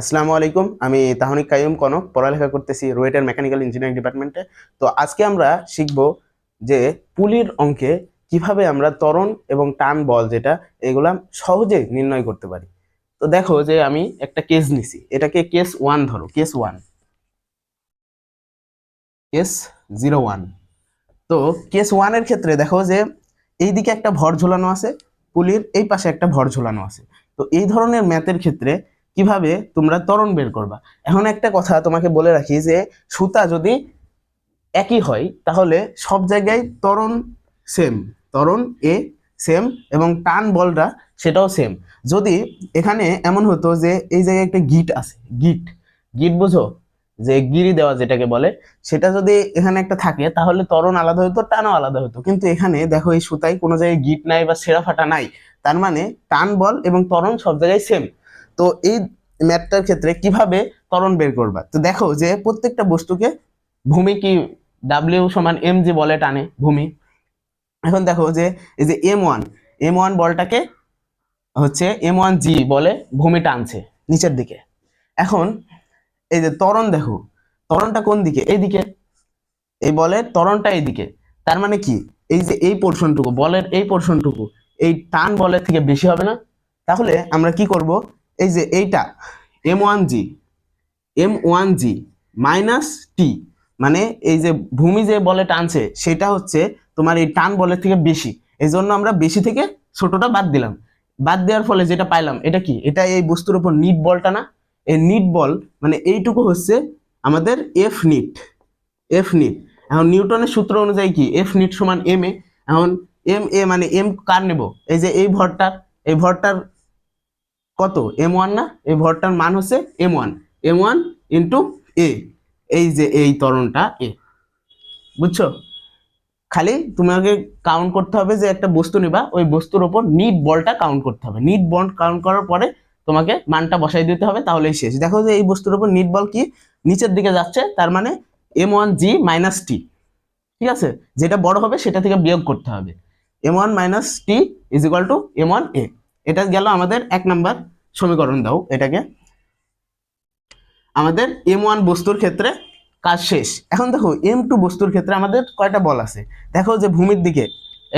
আসসালামু আলাইকুম, আমি তাহনিক কাইম কনক, পড়ালেখা করতেছি রুয়েটের মেকানিক্যাল ইঞ্জিনিয়ারিং ডিপার্টমেন্টে। তো আজকে আমরা শিখব যে পুলির অঙ্কে কীভাবে আমরা ত্বরণ এবং টান বল যেটা, এগুলা সহজে নির্ণয় করতে পারি। তো দেখো যে আমি একটা কেস নিছি, এটাকে কেস ওয়ান ধরো case one case zero one তো কেস ওয়ানের ক্ষেত্রে দেখো যে এইদিকে একটা ভর ঝোলানো আছে, পুলির এই পাশে একটা ভর ঝোলানো আছে। তো এই ধরনের ম্যাথের ক্ষেত্রে কীভাবে তোমরা ত্বরণ বের করবা? এখন একটা কথা তোমাকে বলে রাখি যে, সুতা যদি একই হয়, তাহলে সব জায়গায় ত্বরণ সেম ত্বরণ এ সেম এবং টান বলটা সেটাও সেম যদি এখানে এমন হতো যে, এই জায়গায় একটা গিট আছে, গিট গিট বুঝো? যে গিরি দেওয়া যেটাকে বলে, সেটা যদি এখানে একটা থাকে, তাহলে তরণ আলাদা হতো, টানও আলাদা হতো। কিন্তু এখানে দেখো এই সুতায় কোনো জায়গায় গিট নাই বা সেরা ফাটা নাই। তার মানে টান বল এবং তরণ সব জায়গায় সেম তো এই ম্যাথটার ক্ষেত্রে কীভাবে ত্বরণ বের করবা? তো দেখো যে প্রত্যেকটা বস্তুকে ভূমি কি ডাব্লিউ সমান এম জি বলে টানে, ভূমি। এখন দেখো যে, এই যে এম ওয়ান এম ওয়ান বলটাকে হচ্ছে এম ওয়ান জি বলে ভূমি টানছে নিচের দিকে। এখন এই যে ত্বরণ দেখো, ত্বরণটা কোন দিকে? এইদিকে। এই বলের ত্বরণটা এইদিকে। তার মানে কি? এই যে এই পোর্শনটুকু বলের এই পোর্শনটুকু এই টান বলের থেকে বেশি হবে না? তাহলে আমরা কি করব? এই যে এইটা m one g m one g minus T মানে এই যে ভূমি যে বলে টানছে, সেটা হচ্ছে তোমার এই টান বলের থেকে বেশি। এই জন্য আমরা বেশি থেকে ছোটটা বাদ দিলাম। বাদ দেওয়ার ফলে যেটা পাইলাম, এটা কি? এটা এই বস্তুর উপর নিট বলটা না এই নিট বল মানে এইটুকু হচ্ছে আমাদের এফ নিট এফ নিট এখন নিউটনের সূত্র অনুযায়ী কি? এফ নিট সমান এম এ এখন এম এ মানে এম কার নেব? এই যে এই ভরটার এই ভরটার কত? এম ওয়ান না? এই ভরটার মান হচ্ছে m one m one into a এই যে এই ত্বরণটা এ বুঝছ? খালি তোমাকে কাউন্ট করতে হবে যে একটা বস্তু নিবা, ওই বস্তুর ওপর নিট বলটা কাউন্ট করতে হবে। নিট বল কাউন্ট করার পরে তোমাকে মানটা বসাই দিতে হবে, তাহলেই শেষ। দেখো যে এই বস্তুর ওপর নিট বল কি? নিচের দিকে যাচ্ছে, তার মানে m one g minus T ঠিক আছে? যেটা বড় হবে, সেটা থেকে বিয়োগ করতে হবে। M one minus T is equal to m one a এটা গেল আমাদের এক নাম্বার সমীকরণ দাও এটাকে। আমাদের এম ওয়ান বস্তুর ক্ষেত্রে কাজ শেষ। এখন দেখো এম টু বস্তুর ক্ষেত্রে আমাদের কয়টা বল আছে? দেখো যে ভূমির দিকে,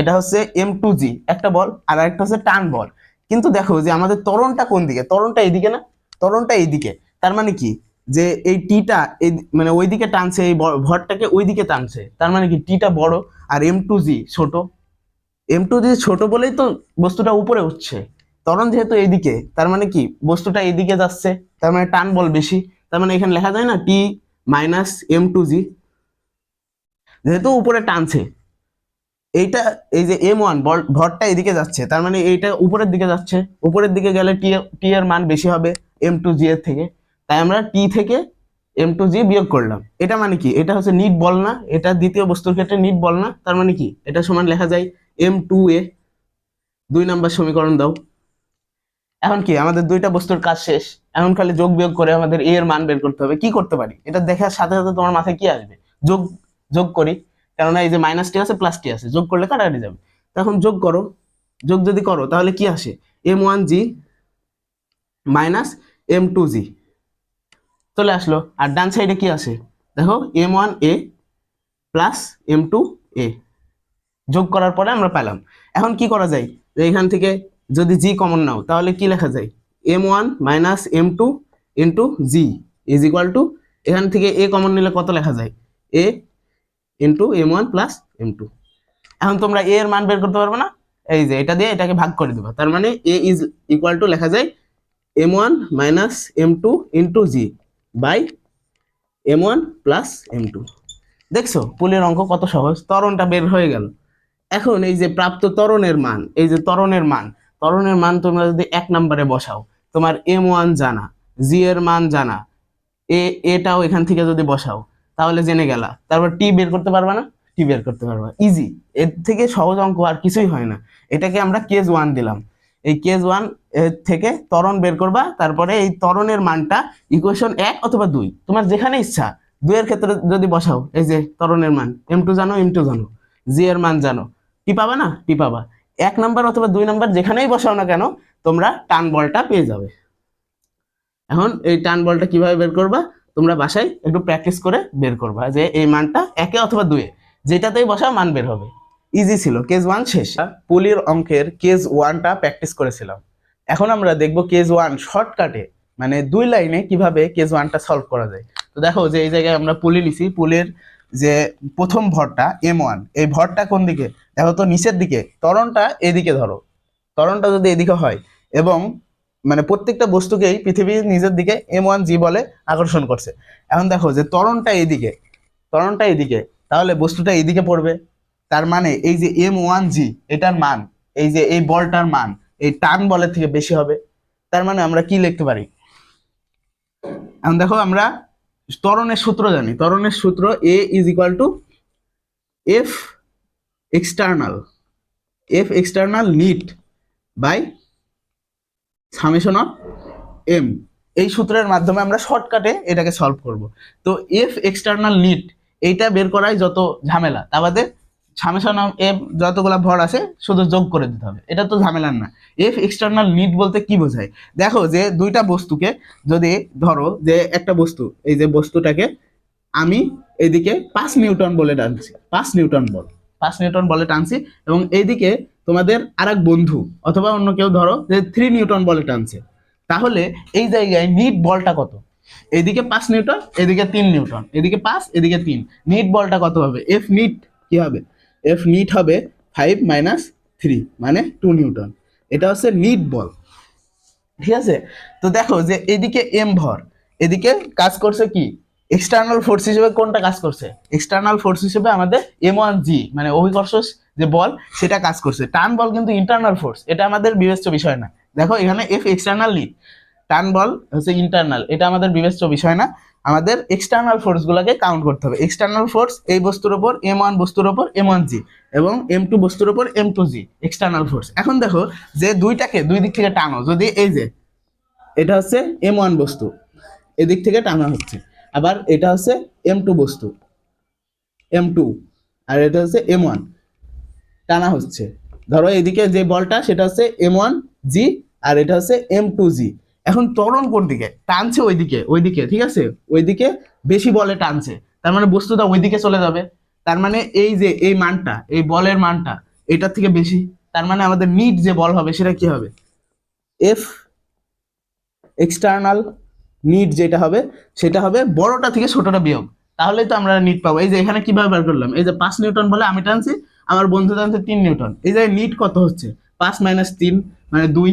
এটা হচ্ছে এম টু জি একটা বল, আর একটা হচ্ছে টান বল। কিন্তু দেখো যে আমাদের ত্বরণটা কোন দিকে? ত্বরণটা এইদিকে না? ত্বরণটা এইদিকে। তার মানে কি? যে এই টিটা এই মানে ওইদিকে টানছে, এই ভরটাকে ওইদিকে টানছে। তার মানে কি? টিটা বড়, আর এম টু জি ছোট। এম টু জি ছোট বলেই তো বস্তুটা উপরে উঠছে। ত্বরণ যেহেতু এইদিকে, তার মানে কি? বস্তুটা এইদিকে যাচ্ছে, তার মানে টান বল বেশি। তার মানে এখানে লেখা যায় না T minus m two g যেহেতু উপরে টানছে, এইটা, এই যে এম ওয়ান বল ভরটা এদিকে যাচ্ছে, তার মানে এইটা উপরের দিকে যাচ্ছে। উপরের দিকে গেলে টি টি এর মান বেশি হবে এম টু জি এর থেকে। তাই আমরা টি থেকে এম টু জি বিয়োগ করলাম। এটা মানে কি? এটা হচ্ছে নিট বল না, এটা দ্বিতীয় বস্তুর ক্ষেত্রে নিট বল না, তার মানে কি? এটা সমান লেখা যায় এম টু এ দুই নাম্বার সমীকরণ দাও। এখন কি, আমাদের দুইটা বস্তুর কাজ শেষ। এখন খালি যোগ বিয়োগ করে আমাদের এ এর মান বের করতে হবে। কি করতে পারি? এটা দেখার সাথে সাথে তোমার মাথায় কি আসবে? যোগ যোগ করি। কেননা এই যে মাইনাস টি আছে প্লাস টি আছে। যোগ করলে কাটাকাটি যাবে। তো এখন যোগ করো। যোগ যদি করো, তাহলে কি আসে? M one g minus m two g চলে আসলো। আর ডান সাইডে কি আসে? দেখো m one a plus m two a যোগ করার পরে আমরা পেলাম। এখন কি করা যায়? যে এখান থেকে যদি জি কমন নাও, তাহলে কি লেখা যায়? M one minus m two into g is equal to এখান থেকে এ কমন নিলে কত লেখা যায়? A into m one plus m two এখন তোমরা এ এর মান বের করতে পারবে না? এই যে, এটা দিয়ে এটাকে ভাগ করে দেবা। তার মানে এ ইজ ইকুয়াল টু লেখা যায় m one minus m two into g by m one plus m two দেখছ? পুলের অঙ্ক কত সহজ? ত্বরণটা বের হয়ে গেল। এখন এই যে প্রাপ্ত তরণের মান, এই যে তরণের মান ত্বরণের মান তোমরা যদি এক নম্বরে বসাও, তোমার এম ওয়ান জানা, জি এর মান জানা, এ, এটাও এখান থেকে যদি বসাও, তাহলে জেনে গেলা। তারপর টি বের করতে পারবা না? টি বের করতে পারবা। ইজি এর থেকে সহজ অঙ্ক আর কিছুই হয় না। এটাকে আমরা কেজ ওয়ান দিলাম। এই কেজ ওয়ান থেকে তরণ বের করবা, তারপরে এই তরণের মানটা ইকুয়েশন এক অথবা দুই। তোমার যেখানে ইচ্ছা, দুইয়ের ক্ষেত্রে যদি বসাও, এই যে তরণের মান, এম টু জানো, এম টু জানো, জি এর মান জানো। টি পাবা না? টি পাবা। এক নাম্বার অথবা দুই নাম্বার যেখানেই বসাও না কেন, তোমরা টান বলটা পেয়ে যাবে। এখন এই টান বলটা কীভাবে বের করবা? তোমরা বাসায় একটু প্র্যাকটিস করে বের করবা যে এই মানটা একে অথবা দুয়ে যেটাতেই বসা মান বের হবে। ইজি ছিল কেজ ওয়ান শেষ। পুলির অঙ্কের কেজ ওয়ানটা প্র্যাকটিস করেছিলাম। এখন আমরা দেখব কেজ ওয়ান শর্টকাটে মানে দুই লাইনে কীভাবে কেজ ওয়ানটা সলভ করা যায়। তো দেখো যে এই জায়গায় আমরা পুলি নিছি পুলের যে প্রথম ভরটা এম ওয়ান এই ভরটা কোন দিকে? দেখো তো নিচের দিকে, ত্বরণটা এদিকে ধরো। ত্বরণটা যদি এদিকে হয়, এবং মানে প্রত্যেকটা বস্তুকেই পৃথিবীর নিজের দিকে এম ওয়ান জি বলে আকর্ষণ করছে। এখন দেখো যে ত্বরণটা এদিকে ত্বরণটা এদিকে, তাহলে বস্তুটা এদিকে পড়বে। তার মানে এই যে এম ওয়ান জি এটার মান, এই যে এই বলটার মান, এই টান বলের থেকে বেশি হবে। তার মানে আমরা কি লিখতে পারি? এখন দেখো আমরা ত্বরণের সূত্র জানি। ত্বরণের সূত্র a is equal to F external F external net by summation of m এই সূত্রের মাধ্যমে আমরা শর্টকাটে এটাকে সলভ করব। তো এফ এক্সটার্নাল নিট এইটা বের করাই যত ঝামেলা। তা বাদে সামেশন অফ এম যতগুলা ভর আছে, শুধু যোগ করে দিতে হবে। এটা তো ঝামেলার না। এফ এক্সটার্নাল নিট বলতে কি বোঝায়? দেখো যে দুইটা বস্তুকে যদি ধরো যে একটা বস্তু, এই যে বস্তুটাকে আমি এদিকে পাঁচ নিউটন বলে টানছি, পাঁচ নিউটন বল। পাঁচ নিউটন বলে টানছি এবং এইদিকে তোমাদের আর বন্ধু অথবা অন্য কেউ ধরো যে থ্রি নিউটন বলে টানছে, তাহলে এই জায়গায় নিট বলটা কত? এদিকে পাঁচ নিউটন, এদিকে তিন নিউটন, এদিকে পাঁচ, এদিকে তিন। নিট বলটা কত হবে? এফ নিট কি হবে? এফ নিট হবে ফাইভ মাইনাস থ্রি মানে টু নিউটন এটা হচ্ছে নিট বল। ঠিক আছে? তো দেখো যে এদিকে এম ভর, এদিকে কাজ করছে কি? এক্সটার্নাল ফোর্স হিসেবে কোনটা কাজ করছে? এক্সটার্নাল ফোর্স হিসেবে আমাদের এম ওয়ান জি মানে অভিকর্ষ যে বল, সেটা কাজ করছে। টান বল কিন্তু ইন্টারনাল ফোর্স এটা আমাদের বিবেচ্য বিষয় না। দেখো এখানে এফ এক্সটার্নাল লিড টান বল হচ্ছে ইন্টারনাল এটা আমাদের বিবেচ্য বিষয় না। আমাদের এক্সটার্নাল ফোর্সগুলোকে কাউন্ট করতে হবে। এক্সটার্নাল ফোর্স এই বস্তুর ওপর এম ওয়ান বস্তুর ওপর এম ওয়ান জি এবং এম টু বস্তুর ওপর m two g external force এখন দেখো যে দুইটাকে দুই দিক থেকে টানো, যদি এই যে এটা হচ্ছে এম ওয়ান বস্তু, এদিক থেকে টানা হচ্ছে। আবার এটা হচ্ছে এম টু বস্তু এম টু আর এটা হচ্ছে এম ওয়ান টানা হচ্ছে। ধরো এদিকে যে বলটা, সেটা হচ্ছে এম ওয়ান জি আর এটা হচ্ছে এম টু জি এখন ত্বরণ কোন দিকে? টানছে ওইদিকে ওইদিকে, ঠিক আছে? ওইদিকে বেশি বলে টানছে। তার মানে বস্তুটা ওইদিকে চলে যাবে। তার মানে এই যে এই মানটা, এই বলের মানটা, এটার থেকে বেশি। তার মানে আমাদের নিট যে বল হবে, সেটা কি হবে? এফ এক্সটার্নাল নিট যেটা হবে, সেটা হবে বড়টা থেকে ছোটটা বিয়োগ। তাহলেই তো আমরা নিট পাবো। এই যে এখানে কীভাবে বের করলাম? এই যে পাঁচ নিউটন বলে আমি টানছি, আমার বন্ধু টানছে তিন নিউটন। এই যে নিট কত হচ্ছে? পাঁচ মাইনাস তিন মানে দুই।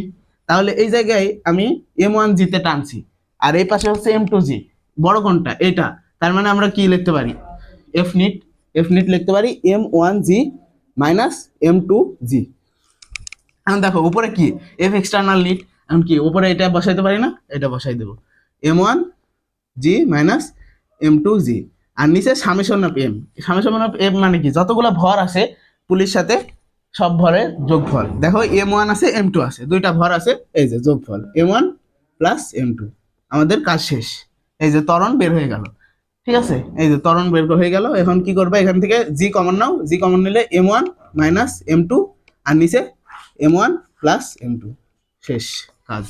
তাহলে এই জায়গায় আমি এম ওয়ান জিতে টানছি। আর এই পাশে হচ্ছে এম টু জি বড় কোনটা? এটা তার মানে আমরা কি লিখতে পারি? এফ নিট এফ নিট লিখতে পারি m one g minus m two g এখন দেখো, উপরে কি? এফ এক্সটার্নাল নিট এখন কি? উপরে এটা বসাইতে পারি না? এটা বসাই দেবো। M one g minus m two g আর নিচে summation of m summation of m মানে কি? যতগুলো ভর আছে, পুলির সাথে সব ভরের যোগফল। দেখো এম ওয়ান আছে এম টু আছে, দুইটা ভর আছে, এই যে যোগফল। M one plus m two আমাদের কাজ শেষ। এই যে তরণ বের হয়ে গেল। ঠিক আছে? এই যে তরণ বের হয়ে গেল। এখন কি করবে? এখান থেকে জি কমন নাও। জি কমন নিলে m one minus m two আর নিচে m one plus m two শেষ কাজ।